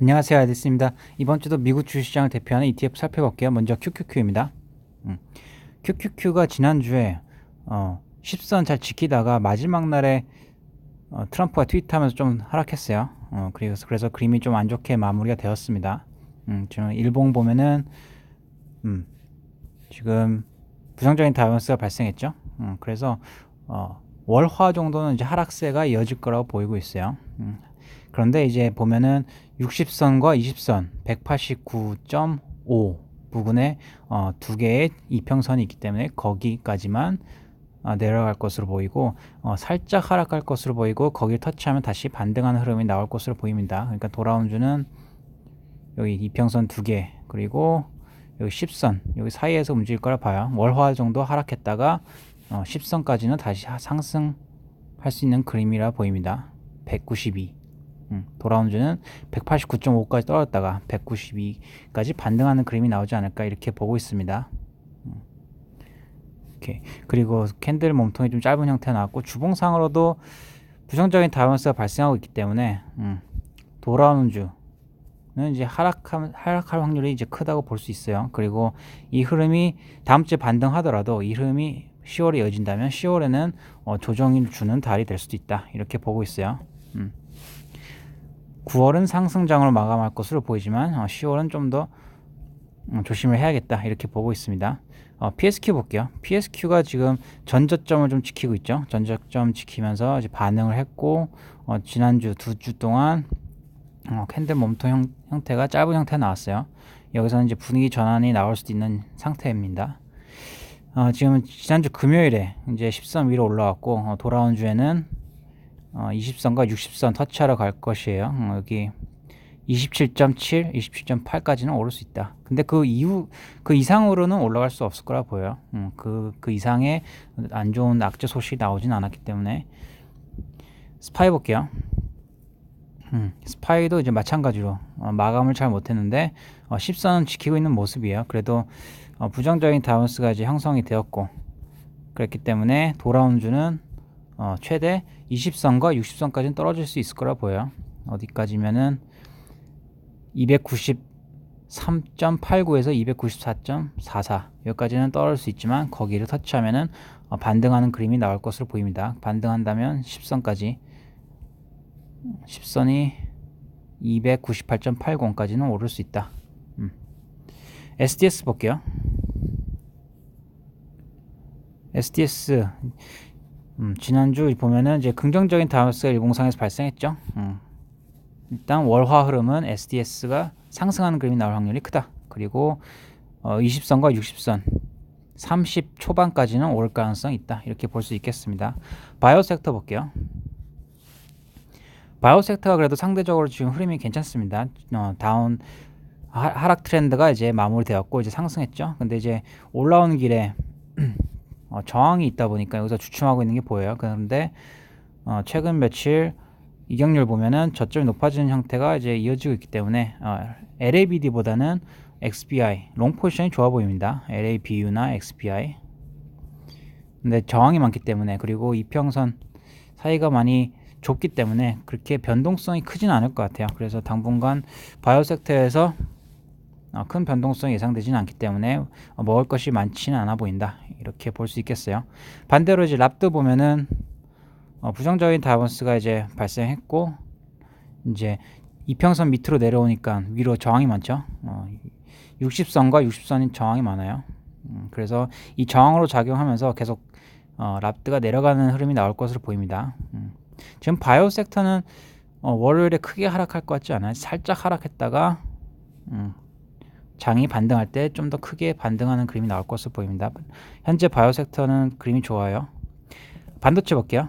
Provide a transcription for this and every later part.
안녕하세요 아디스입니다. 이번 주도 미국 주식시장을 대표하는 ETF 살펴볼게요. 먼저 QQQ입니다. 음. QQQ가 지난주에 어, 10선 잘 지키다가 마지막 날에 어, 트럼프가 트윗하면서 좀 하락했어요. 어, 그래서 그래서 그림이 좀 안 좋게 마무리가 되었습니다. 음, 지금 일봉 보면은 음, 지금 부정적인 다이언스가 발생했죠. 음, 그래서 어, 월화 정도는 이제 하락세가 이어질 거라고 보이고 있어요. 음, 그런데 이제 보면은 60선과 20선 189.5 부근에 어, 두 개의 이평선이 있기 때문에 거기까지만 어, 내려갈 것으로 보이고 어, 살짝 하락할 것으로 보이고 거기를 터치하면 다시 반등하는 흐름이 나올 것으로 보입니다. 그러니까 돌아온 주는 여기 이평선 두 개 그리고 여기 10선 여기 사이에서 움직일 거라 봐요. 월화 정도 하락했다가 어, 10선까지는 다시 상승할 수 있는 그림이라 보입니다. 192 음, 돌아온 주는 189.5까지 떨어졌다가 192까지 반등하는 그림이 나오지 않을까 이렇게 보고 있습니다. 음, 이렇게 그리고 캔들 몸통이 좀 짧은 형태 나왔고 주봉상으로도 부정적인 다이언스가 발생하고 있기 때문에 음, 돌아오는 주는 이제 하락할, 하락할 확률이 이제 크다고 볼 수 있어요. 그리고 이 흐름이 다음 주에 반등하더라도 이 흐름이 10월에 이어진다면 10월에는 어, 조정을 주는 달이 될 수도 있다. 이렇게 보고 있어요. 음. 9월은 상승장으로 마감할 것으로 보이지만 어, 10월은 좀더 음, 조심을 해야겠다 이렇게 보고 있습니다. 어, PSQ 볼게요. PSQ가 지금 전저점을 좀 지키고 있죠. 전저점 지키면서 이제 반응을 했고 어, 지난주 두 주 동안 어, 캔들 몸통 형, 형태가 짧은 형태 나왔어요. 여기서는 이제 분위기 전환이 나올 수도 있는 상태입니다. 어, 지금 지난주 금요일에 이제 13 위로 올라왔고 어, 돌아온 주에는 어, 20선과 60선 터치하러 갈 것이에요. 어, 여기 27.7, 27.8까지는 오를 수 있다. 근데 그 이후 그 이상으로는 올라갈 수 없을 거라 보여요. 음, 그, 그 이상의 안 좋은 악재 소식이 나오진 않았기 때문에 스파이 볼게요. 음, 스파이도 이제 마찬가지로 어, 마감을 잘 못했는데 어, 10선은 지키고 있는 모습이에요. 그래도 어, 부정적인 다운스가 이제 형성이 되었고 그렇기 때문에 돌아온 주는 어, 최대 20선과 60선까지는 떨어질 수 있을 거라 보여요. 어디까지면은 293.89에서 294.44 여기까지는 떨어질 수 있지만 거기를 터치하면은 어, 반등하는 그림이 나올 것으로 보입니다. 반등한다면 10선까지 10선이 298.80까지는 오를 수 있다. 음. SDS 볼게요. SDS 음, 지난주 보면은 이제 긍정적인 다운스가 일봉상에서 발생했죠. 음. 일단 월화 흐름은 SDS가 상승하는 그림이 나올 확률이 크다. 그리고 어, 20선과 60선 30 초반까지는 올 가능성이 있다. 이렇게 볼 수 있겠습니다. 바이오 섹터 볼게요. 바이오 섹터가 그래도 상대적으로 지금 흐름이 괜찮습니다. 어, 다운 하, 락 트렌드가 이제 마무리되었고 이제 상승했죠. 근데 이제 올라오는 길에 어, 저항이 있다 보니까 여기서 주춤하고 있는 게 보여요. 그런데 어, 최근 며칠 이격률 보면은 저점이 높아지는 형태가 이제 이어지고 있기 때문에 어, LABD보다는 XBI 롱 포지션이 좋아 보입니다. LABU나 XBI. 근데 저항이 많기 때문에 그리고 이평선 사이가 많이 좁기 때문에 그렇게 변동성이 크진 않을 것 같아요. 그래서 당분간 바이오 섹터에서 어, 큰 변동성이 예상되지는 않기 때문에 어, 먹을 것이 많지는 않아 보인다. 이렇게 볼 수 있겠어요. 반대로 이제 랍도 보면은 어, 부정적인 다이버스가 이제 발생했고 이제 이평선 밑으로 내려오니까 위로 저항이 많죠. 어, 60선과 60선인 저항이 많아요. 음, 그래서 이 저항으로 작용하면서 계속 어, 랍드가 내려가는 흐름이 나올 것으로 보입니다. 음. 지금 바이오 섹터는 어, 월요일에 크게 하락할 것 같지 않아요. 살짝 하락했다가 음, 장이 반등할 때 좀 더 크게 반등하는 그림이 나올 것으로 보입니다. 현재 바이오 섹터는 그림이 좋아요. 반도체 볼게요.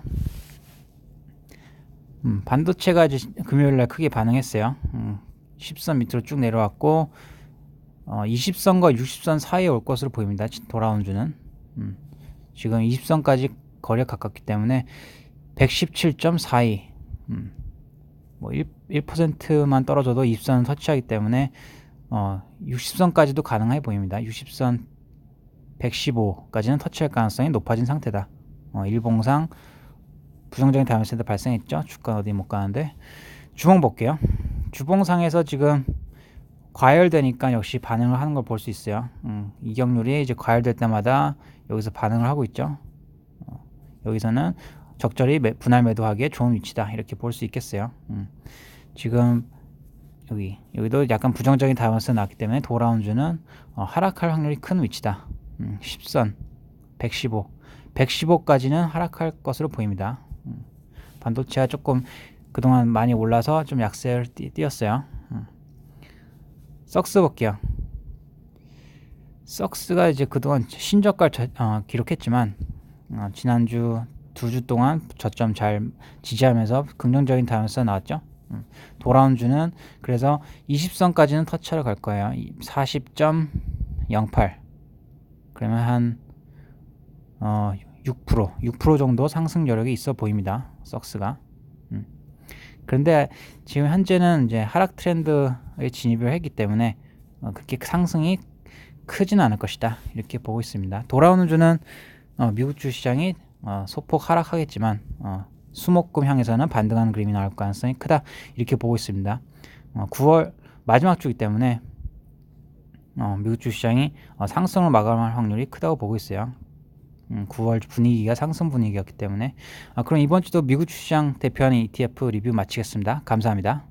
음, 반도체가 금요일 날 크게 반응했어요. 음, 10선 밑으로 쭉 내려왔고 어, 20선과 60선 사이에 올 것으로 보입니다. 돌아온 주는 음, 지금 20선까지 거리가 가깝기 때문에 117.42 음, 뭐 1, 1%만 떨어져도 20선은 터치하기 때문에 어, 60선까지도 가능해 보입니다. 60선 115까지는 터치할 가능성이 높아진 상태다. 어, 일봉상 부정적인 다이어센터 발생했죠. 주가 어디 못 가는데 주봉 볼게요. 주봉상에서 지금 과열되니까 역시 반응을 하는 걸 볼 수 있어요. 음, 이격률이 이제 과열될 때마다 여기서 반응을 하고 있죠. 어, 여기서는 적절히 매, 분할 매도하기에 좋은 위치다 이렇게 볼 수 있겠어요. 음, 지금 여기 여기도 약간 부정적인 다이버스 나왔기 때문에 도라운주는 어, 하락할 확률이 큰 위치다. 음, 10선 115 115까지는 하락할 것으로 보입니다. 음, 반도체가 조금 그동안 많이 올라서 좀 약세를 띄, 띄었어요. 음. 썩스 볼게요. 썩스가 이제 그동안 신저가 저, 어, 기록했지만 어, 지난주 두 주 동안 저점 잘 지지하면서 긍정적인 다이어스가 나왔죠. 음. 돌아온 주는 그래서 20선까지는 터치하러 갈 거예요. 40.08 그러면 한 어, 6% 6% 정도 상승 여력이 있어 보입니다. 썩스가. 음. 그런데 지금 현재는 이제 하락 트렌드에 진입을 했기 때문에 어, 그렇게 상승이 크지는 않을 것이다. 이렇게 보고 있습니다. 돌아오는 주는 어, 미국 주 시장이 어, 소폭 하락하겠지만 어, 수목금 향해서는 반등하는 그림이 나올 가능성이 크다. 이렇게 보고 있습니다. 어, 9월 마지막 주기 때문에 어, 미국 주시장이 어, 상승을 마감할 확률이 크다고 보고 있어요. 음, 9월 분위기가 상승 분위기였기 때문에 아, 그럼 이번 주도 미국 주시장 대표하는 ETF 리뷰 마치겠습니다. 감사합니다.